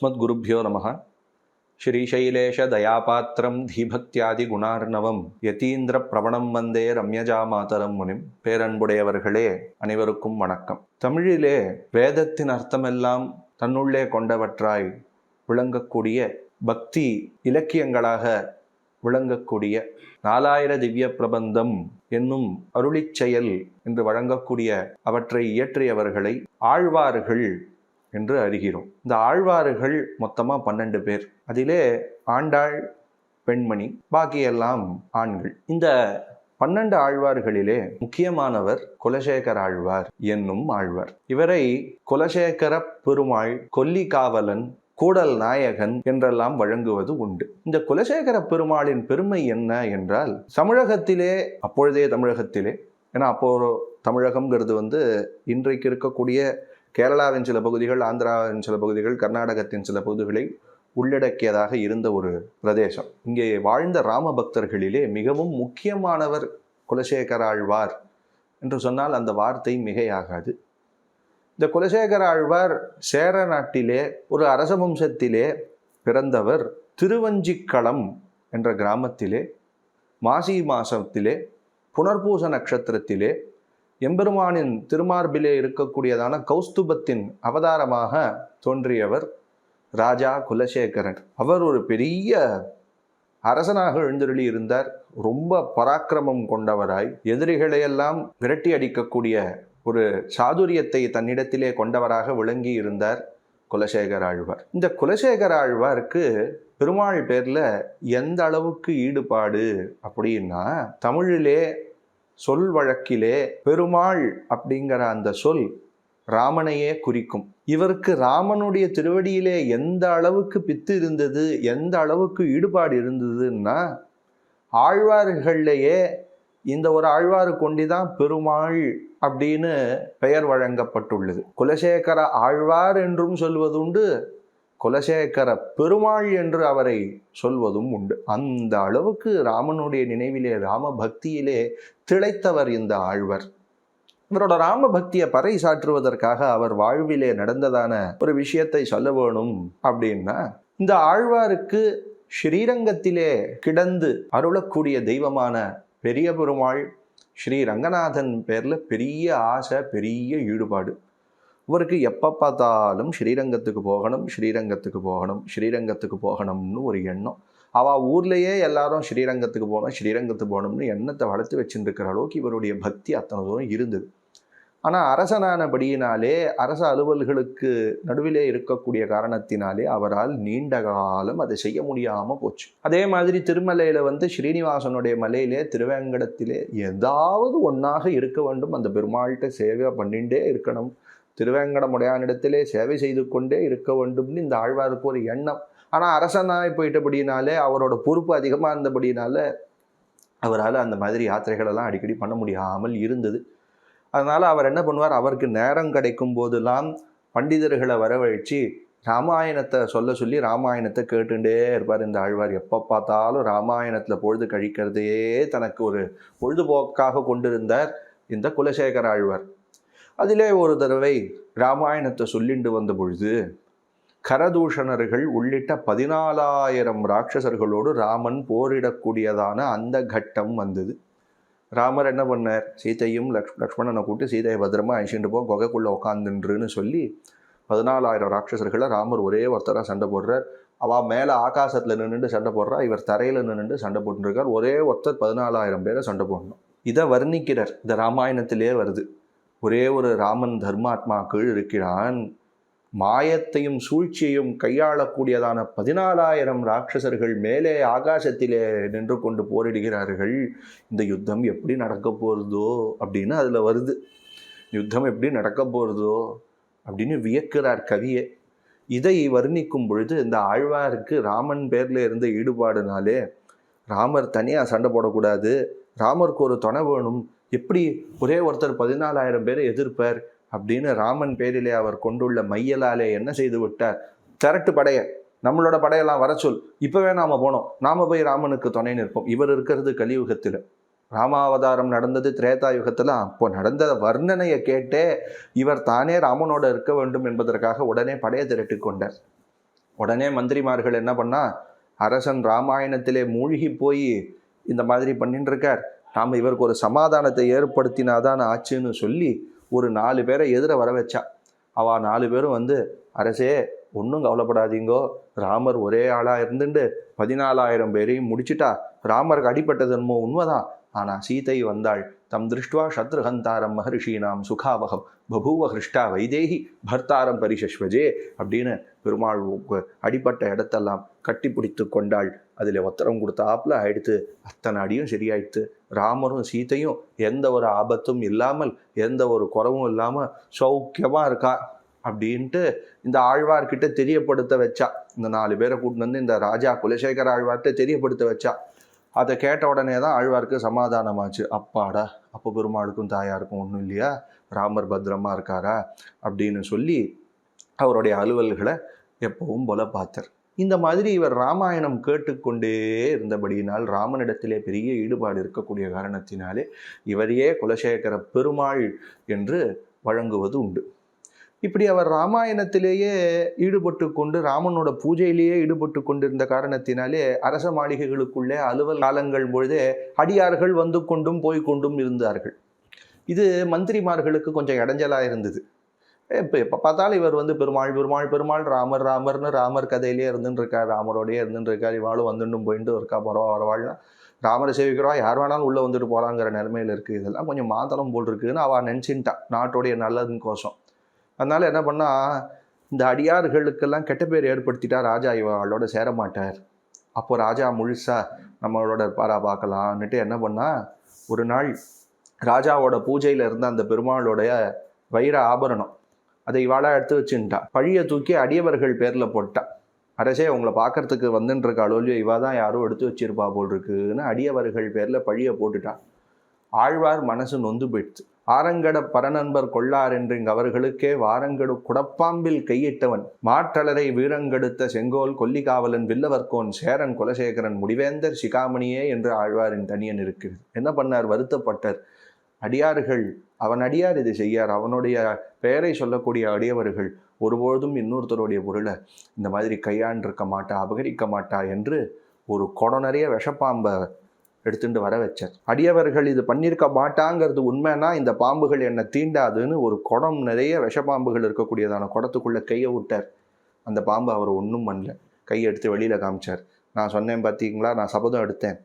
अस्मद्गुरुभ्यो नमः ஸ்ரீசைலேஷதயாபாத்திரம் தீபக்தியாதி குணார்ணவம் யதீந்திர பிரவணம் வந்தே ரம்யஜா மாதரம் முனிம் பேரன்புடையவர்களே அனைவருக்கும் வணக்கம் தமிழிலே வேதத்தின் அர்த்தமெல்லாம் தன்னுள்ளே கொண்டவற்றாய் விளங்கக்கூடிய பக்தி இலக்கியங்களாக விளங்கக்கூடிய நாலாயிர திவ்ய பிரபந்தம் என்னும் அருளிச் செயல் என்று வழங்கக்கூடிய அவற்றை இயற்றியவர்களை ஆழ்வார்கள் என்று அறிகிறோம். இந்த ஆழ்வார்கள் மொத்தமாக பன்னெண்டு பேர். அதிலே ஆண்டாள் பெண்மணி பாக்கியெல்லாம் ஆண்கள். இந்த பன்னெண்டு ஆழ்வார்களிலே முக்கியமானவர் குலசேகர ஆழ்வார் என்னும் ஆழ்வார். இவரை குலசேகர பெருமாள் கொல்லி காவலன் கூடல் நாயகன் என்றெல்லாம் வழங்குவது உண்டு. இந்த குலசேகர பெருமாளின் பெருமை என்ன என்றால் தமிழகத்திலே அப்பொழுதே தமிழகத்திலே ஏன்னா அப்போ தமிழகம்ங்கிறது வந்து இன்றைக்கு இருக்கக்கூடிய கேரளாவின் சில பகுதிகள் ஆந்திராவின் சில பகுதிகள் கர்நாடகத்தின் சில பகுதிகளை உள்ளடக்கியதாக இருந்த ஒரு பிரதேசம். இங்கே வாழ்ந்த ராம பக்தர்களிலே மிகவும் முக்கியமானவர் குலசேகர ஆழ்வார் என்று சொன்னால் அந்த வார்த்தை மிகையாகாது. இந்த குலசேகர ஆழ்வார் சேர நாட்டிலே ஒரு அரச வம்சத்திலே பிறந்தவர் திருவஞ்சிக்களம் என்ற கிராமத்திலே மாசி மாசத்திலே புனர்பூச நட்சத்திரத்திலே எம்பெருமானின் திருமார்பிலே இருக்கக்கூடியதான கௌஸ்துபத்தின் அவதாரமாக தோன்றியவர் ராஜா குலசேகரன். அவர் ஒரு பெரிய அரசனாக எழுந்தருளி இருந்தார். ரொம்ப பராக்கிரமம் கொண்டவராய் எதிரிகளையெல்லாம் விரட்டி அடிக்கக்கூடிய ஒரு சாதுரியத்தை தன்னிடத்திலே கொண்டவராக விளங்கி இருந்தார் குலசேகர ஆழ்வார். இந்த குலசேகர ஆழ்வாருக்கு பெருமாள் பேரில் எந்த அளவுக்கு ஈடுபாடு அப்படின்னா தமிழிலே சொல் வழக்கிலே பெருமாள் அப்படிங்கிற அந்த சொல் ராமனையே குறிக்கும். இவருக்கு ராமனுடைய திருவடியிலே எந்த அளவுக்கு பித்து இருந்தது எந்த அளவுக்கு ஈடுபாடு இருந்ததுன்னா ஆழ்வார்கள்லேயே இந்த ஒரு ஆழ்வாரு கொண்டிதான் பெருமாள் அப்படின்னு பெயர் வழங்கப்பட்டுள்ளது. குலசேகர ஆழ்வார் என்றும் சொல்வதுண்டு குலசேகர பெருமாள் என்று அவரை சொல்வதும் உண்டு. அந்த அளவுக்கு ராமனுடைய நினைவிலே ராம பக்தியிலே திளைத்தவர் இந்த ஆழ்வர். இவரோட ராம பக்தியை பறை சாற்றுவதற்காக அவர் வாழ்விலே நடந்ததான ஒரு விஷயத்தை சொல்ல வேணும் அப்படின்னா இந்த ஆழ்வாருக்கு ஸ்ரீரங்கத்திலே கிடந்து அருளக்கூடிய தெய்வமான பெரிய பெருமாள் ஸ்ரீ ரங்கநாதன் பேரில் பெரிய ஆசை பெரிய ஈடுபாடு. இவருக்கு எப்போ பார்த்தாலும் ஸ்ரீரங்கத்துக்கு போகணும் ஸ்ரீரங்கத்துக்கு போகணும் ஸ்ரீரங்கத்துக்கு போகணும்னு ஒரு எண்ணம். அவள் ஊர்லேயே எல்லாரும் ஸ்ரீரங்கத்துக்கு போகணும் ஸ்ரீரங்கத்துக்கு போகணும்னு எண்ணத்தை வளர்த்து வச்சுருக்கிற அளவுக்கு இவருடைய பக்தி அத்தனை தூரம் இருந்தது. ஆனால் அரசனானபடியினாலே அரச அலுவல்களுக்கு நடுவிலே இருக்கக்கூடிய காரணத்தினாலே அவரால் நீண்ட காலம் அதை செய்ய முடியாமல் போச்சு. அதே மாதிரி திருமலையில் வந்து ஸ்ரீனிவாசனுடைய மலையிலே திருவேங்கடத்திலே ஏதாவது ஒன்றாக இருக்க வேண்டும். அந்த பெருமாள்கிட்ட சேவை பண்ணிகிட்டே இருக்கணும். திருவேங்கடமுடையானிடத்திலே சேவை செய்து கொண்டே இருக்க வேண்டும்னு இந்த ஆழ்வாருக்கு ஒரு எண்ணம். ஆனால் அரசனாய் போயிட்டபடினாலே அவரோட பொறுப்பு அதிகமாக இருந்தபடினால அவரால் அந்த மாதிரி யாத்திரைகளெல்லாம் அடிக்கடி பண்ண முடியாமல் இருந்தது. அதனால் அவர் என்ன பண்ணுவார்? அவருக்கு நேரம் கிடைக்கும் போதெல்லாம் பண்டிதர்களை வரவழைச்சு ராமாயணத்தை சொல்ல சொல்லி ராமாயணத்தை கேட்டுட்டே இருப்பார் இந்த ஆழ்வார். எப்போ பார்த்தாலும் ராமாயணத்தில் பொழுது கழிக்கிறதே தனக்கு ஒரு பொழுதுபோக்காக கொண்டிருந்தார் இந்த குலசேகர ஆழ்வார். அதிலே ஒரு தடவை ராமாயணத்தை சொல்லிண்டு வந்த பொழுது கரதூஷணர்கள் உள்ளிட்ட பதினாலாயிரம் ராட்சசர்களோடு ராமன் போரிடக்கூடியதான அந்த கட்டம் வந்தது. ராமர் என்ன பண்ணார்? சீத்தையும் லக்ஷ் லக்ஷ்மணனை கூட்டு சீதையை பத்திரமா அழிச்சுட்டு போ குகைக்குள்ளே உட்காந்துன்றுன்னு சொல்லி பதினாலாயிரம் ராட்சசர்களை ராமர் ஒரே ஒருத்தராக சண்டை போடுறார். அவள் மேலே ஆகாசத்தில் நின்றுட்டு சண்டை போடுறா இவர் தரையில் நின்றுட்டு சண்டை போட்டுருக்கார் ஒரே ஒருத்தர் பதினாலாயிரம் பேரை சண்டை போடணும். இதை வர்ணிக்கிறார். இந்த ராமாயணத்திலே வருது. ஒரே ஒரு ராமன் தர்மாத்மாக்கள் இருக்கிறான். மாயத்தையும் சூழ்ச்சியையும் கையாளக்கூடியதான பதினாலாயிரம் ராட்சசர்கள் மேலே ஆகாசத்திலே நின்று கொண்டு போரிடுகிறார்கள். இந்த யுத்தம் எப்படி நடக்க போகிறதோ அப்படின்னு அதில் வருது. யுத்தம் எப்படி நடக்க போகிறதோ அப்படின்னு வியக்கிறார் கவியை. இதை வர்ணிக்கும் பொழுது இந்த ஆழ்வாருக்கு ராமன் பேரில் இருந்த ஈடுபாடுனாலே ராமர் தனியாக சண்டை போடக்கூடாது. ராமருக்கு ஒரு துணை வேணும். எப்படி ஒரே ஒருத்தர் பதினாலாயிரம் பேரை எதிர்ப்பார் அப்படின்னு ராமன் பேரிலே அவர் கொண்டுள்ள மையலாலே என்ன செய்து விட்டார்? திரட்டு படைய. நம்மளோட படையெல்லாம் வர சொல். இப்போவே நாம் போனோம். நாம் போய் ராமனுக்கு துணை நிற்போம். இவர் இருக்கிறது கலியுகத்தில். ராமாவதாரம் நடந்தது திரேதா யுகத்தில். அப்போ நடந்த வர்ணனையை கேட்டே இவர் தானே ராமனோட இருக்க வேண்டும் என்பதற்காக உடனே படையை திரட்டி கொண்டார். உடனே மந்திரிமார்கள் என்ன பண்ணா அரசன் ராமாயணத்திலே மூழ்கி போய் இந்த மாதிரி பண்ணிட்டு இருக்கார். நாம் இவருக்கு ஒரு சமாதானத்தை ஏற்படுத்தினாதான் ஆச்சுன்னு சொல்லி ஒரு நாலு பேரை எதிர வர வச்சா. அவள் நாலு பேரும் வந்து அரசே ஒன்றும் கவலைப்படாதீங்கோ. ராமர் ஒரே ஆளாக இருந்துட்டு பதினாலாயிரம் பேரையும் முடிச்சிட்டா. ராமருக்கு அடிப்பட்டது என்னமோ உண்மைதான். ஆனால் சீதை வந்தாள் தம் திருஷ்டுவா சத்ருஹந்தாரம் மகர்ஷீனாம் சுகாவகம் பபூவ ஹிருஷ்டா வைதேகி பர்த்தாரம் பரிசஸ்வஜே அப்படின்னு பெருமாள் அடிப்பட்ட இடத்தெல்லாம் கட்டி பிடித்து கொண்டாள். அதில் ஒத்தரம் கொடுத்தாப்புல ஆயிடுத்து அத்தனை அடியும் சரியாயிடுத்து. ராமரும் சீதையும் எந்த ஒரு ஆபத்தும் இல்லாமல் எந்த ஒரு குறவும் இல்லாமல் சௌக்கியமாக இருக்கா அப்படின்ட்டு இந்த ஆழ்வார்கிட்ட தெரியப்படுத்த வச்சா. இந்த நாலு பேரை கூட்டின்னு வந்து இந்த ராஜா குலசேகர ஆழ்வார்கிட்ட தெரியப்படுத்த வச்சா. அதை கேட்ட உடனே தான் ஆழ்வார்க்கு சமாதானமாச்சு. அப்பாடா அப்போ பெருமாளுக்கும் தாயாருக்கும் ஒன்றும் இல்லையா? ராமர் பத்திரமா இருக்காரா? அப்படின்னு சொல்லி அவருடைய அலுவல்களை எப்பவும் போல பார்த்தார். இந்த மாதிரி இவர் ராமாயணம் கேட்டுக்கொண்டே இருந்தபடியினால் ராமனிடத்திலே பெரிய ஈடுபாடு இருக்கக்கூடிய காரணத்தினாலே இவரையே குலசேகர பெருமாள் என்று வழங்குவது உண்டு. இப்படி அவர் ராமாயணத்திலேயே ஈடுபட்டு கொண்டு ராமனோட பூஜையிலேயே ஈடுபட்டு கொண்டிருந்த காரணத்தினாலே அரச மாளிகைகளுக்குள்ளே அலுவல் காலங்கள் பொழுதே அடியார்கள் வந்து கொண்டும் போய் கொண்டும் இருந்தார்கள். இது மந்திரிமார்களுக்கு கொஞ்சம் இடைஞ்சலாக இருந்தது. இப்போ எப்போ பார்த்தாலும் இவர் வந்து பெருமாள் பெருமாள் பெருமாள் ராமர் ராமர்னு ராமர் கதையிலே இருந்துன்னு இருக்கார் ராமரோடயே இருந்துட்டு இருக்கார் இவாளும் வந்துட்டும் போயிட்டு இருக்கா பரவா வரவாள்னா ராமரை சேவிக்கிறவா யார் வேணாலும் உள்ளே வந்துட்டு போகலாங்கிற நிலமையில் இருக்குது இதெல்லாம் கொஞ்சம் மாத்தளம் போல் இருக்குதுன்னு அவள் நினச்சின்ட்டான் நாட்டுடைய நல்லதுன்னு கோசம் அதனால் என்ன பண்ணா இந்த அடியார்களுக்கெல்லாம் கெட்ட பேர் ஏற்படுத்திட்டா ராஜா இவளோட சேரமாட்டார் அப்போ ராஜா முழுசாக நம்மளோட இருப்பாரா பார்க்கலான்னுட்டு என்ன பண்ணால் ஒரு நாள் ராஜாவோட பூஜையில் இருந்த அந்த பெருமாளோடைய வைர ஆபரணம் அதை இவாளாக எடுத்து வச்சுட்டா பழியை தூக்கி அடியவர்கள் பேரில் போட்டா. அரசே உங்களை பார்க்கறதுக்கு வந்துட்டுருக்காளோ இல்லையோ இவா தான் யாரோ எடுத்து வச்சிருப்பா போல் இருக்குன்னு அடியவர்கள் பேரில் பழியை போட்டுட்டான் ஆழ்வார் மனசு நொந்து போயிடுச்சு. ஆரங்கட பரநண்பர் கொள்ளார் என்று இங்கு அவர்களுக்கே வாரங்கடு குடப்பாம்பில் கையிட்டவன். மாற்றலரை வீரங்கெடுத்த செங்கோல் கொல்லிகாவலன் வில்லவர்கோன் சேரன் குலசேகரன் முடிவேந்தர் சிகாமணியே என்று ஆழ்வாரின் தனியன் இருக்கிறது என்ன பண்ணார்? வருத்தப்பட்டார். அடியார்கள் அவன் அடியார் இதை செய்யார். அவனுடைய பெயரை சொல்லக்கூடிய அடியவர்கள் ஒருபொழுதும் இன்னொருத்தருடைய பொருளை இந்த மாதிரி கையாண்டிருக்க மாட்டா அபகரிக்க மாட்டா என்று ஒரு குடம் நிறைய விஷப்பாம்பை எடுத்துட்டு வர வச்சார். அடியவர்கள் இது பண்ணியிருக்க மாட்டாங்கிறது உண்மைனா இந்த பாம்புகள் என்னை தீண்டாதுன்னு ஒரு குடம் நிறைய விஷப்பாம்புகள் இருக்கக்கூடியதான குடத்துக்குள்ளே கையை விட்டார். அந்த பாம்பு அவர் ஒன்றும் பண்ணல. கையை எடுத்து வெளியில் காமிச்சார். நான் சொன்னேன் பார்த்தீங்களா நான் சபதம் எடுத்தேன்.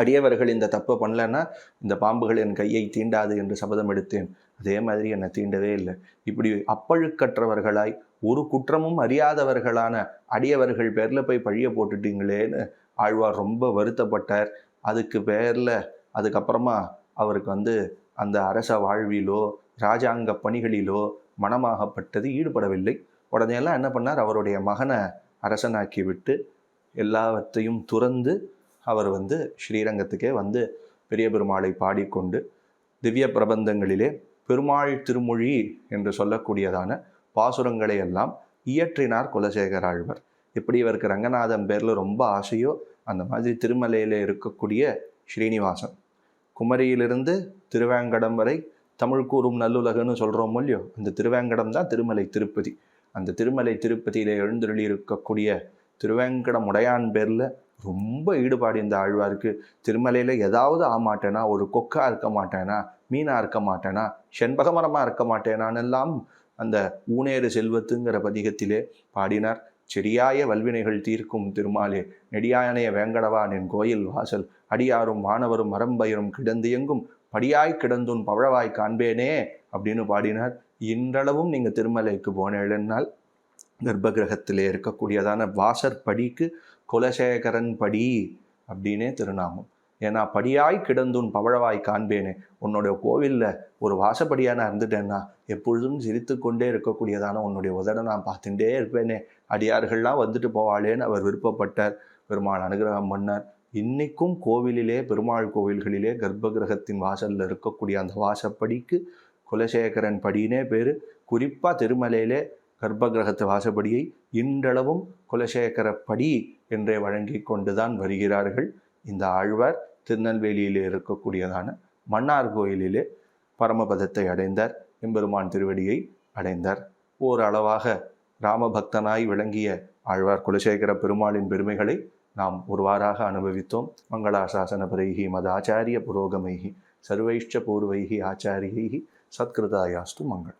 அடியவர்கள் இந்த தப்பை பண்ணலன்னா இந்த பாம்புகள் என் கையை தீண்டாது என்று சபதம் எடுத்தேன். அதே மாதிரி என்னை தீண்டவே இல்லை. இப்படி அப்பழுக்கற்றவர்களாய் ஒரு குற்றமும் அறியாதவர்களான அடியவர்கள் பேரில் போய் பழிய போட்டுட்டீங்களேன்னு ஆழ்வார் ரொம்ப வருத்தப்பட்டார். அதுக்கு பேரில் அதுக்கப்புறமா அவருக்கு வந்து அந்த அரச வாழ்விலோ ராஜாங்க பணிகளிலோ மனமாகப்பட்டது ஈடுபடவில்லை. உடனே எல்லாம் என்ன பண்ணார்? அவருடைய மகனை அரசனாக்கி விட்டு எல்லாவற்றையும் துறந்து அவர் வந்து ஸ்ரீரங்கத்துக்கே வந்து பெரிய பெருமாளை பாடிக்கொண்டு திவ்ய பிரபந்தங்களிலே பெருமாள் திருமொழி என்று சொல்லக்கூடியதான பாசுரங்களை எல்லாம் இயற்றினார் குலசேகராழ்வர். ஆழ்வார் இவருக்கு ரங்கநாதன் பேரில் ரொம்ப ஆசையோ அந்த மாதிரி திருமலையில் இருக்கக்கூடிய ஸ்ரீனிவாசன். குமரியிலிருந்து திருவேங்கடம் வரை தமிழ் கூறும் நல்லுலகன்னு சொல்கிறோம் இல்லையோ அந்த திருவேங்கடம் தான் திருமலை திருப்பதி. அந்த திருமலை திருப்பதியில் எழுந்தருளி இருக்கக்கூடிய திருவேங்கடம் உடையான் பேரில் ரொம்ப ஈடுபாடு இந்த ஆழ்வாருக்கு திருமலையில் ஏதாவது ஆக மாட்டேனா ஒரு கொக்கா இருக்க மாட்டேனா மீனாக இருக்க மாட்டேனா செண்பகமரமாக இருக்க மாட்டேனான்னு எல்லாம் அந்த ஊனேறு செல்வத்துங்கிற பதிகத்திலே பாடினார். செடியாய வல்வினைகள் தீர்க்கும் திருமாலே நெடியாயனைய வேங்கடவான் என் கோயில் வாசல். அடியாரும் வானவரும் மரம்பயரும் கிடந்து எங்கும் படியாய் கிடந்துன் பவழவாய் காண்பேனே அப்படின்னு பாடினார். இன்றளவும் நீங்கள் திருமலைக்கு போனேனால் கர்ப்பகிரகத்திலே இருக்கக்கூடியதான வாசற்படிக்கு குலசேகரன் படி அப்படின்னே திருநாமம். ஏன்னா படியாய் கிடந்துன் பவழவாய் காண்பேனே. உன்னுடைய கோவிலில் ஒரு வாசப்படியாக நான் இருந்துட்டேன்னா எப்பொழுதும் சிரித்து கொண்டே இருக்கக்கூடியதான உன்னுடைய உதட நான் பார்த்துட்டே இருப்பேனே. அடியார்கள்லாம் வந்துட்டு போவாளேன்னு அவர் விருப்பப்பட்டார். பெருமாள் அனுகிரகம் பண்ணார். இன்றைக்கும் கோவிலிலே பெருமாள் கோவில்களிலே கர்ப்பகிரகத்தின் வாசலில் இருக்கக்கூடிய அந்த வாசப்படிக்கு குலசேகரன் படினே பேர். குறிப்பாக திருமலையிலே கர்ப்பகிரகத்து வாசப்படியை இன்றளவும் குலசேகர படி என்றே வழங்கி கொண்டுதான் வருகிறார்கள். இந்த ஆழ்வார் திருநெல்வேலியிலே இருக்கக்கூடியதான மன்னார் கோயிலிலே பரமபதத்தை அடைந்தார். எம்பெருமான் திருவடியை அடைந்தார். ஓரளவாக ராமபக்தனாய் விளங்கிய ஆழ்வார் குலசேகர பெருமாளின் பெருமைகளை நாம் ஒருவாறாக அனுபவித்தோம். மங்களாசாசன பரைகி மதாச்சாரிய புரோகமைகி சர்வைஷ்ட பூர்வைகி ஆச்சாரியைகி சத்கிருதாயாஸ்து மங்கள்.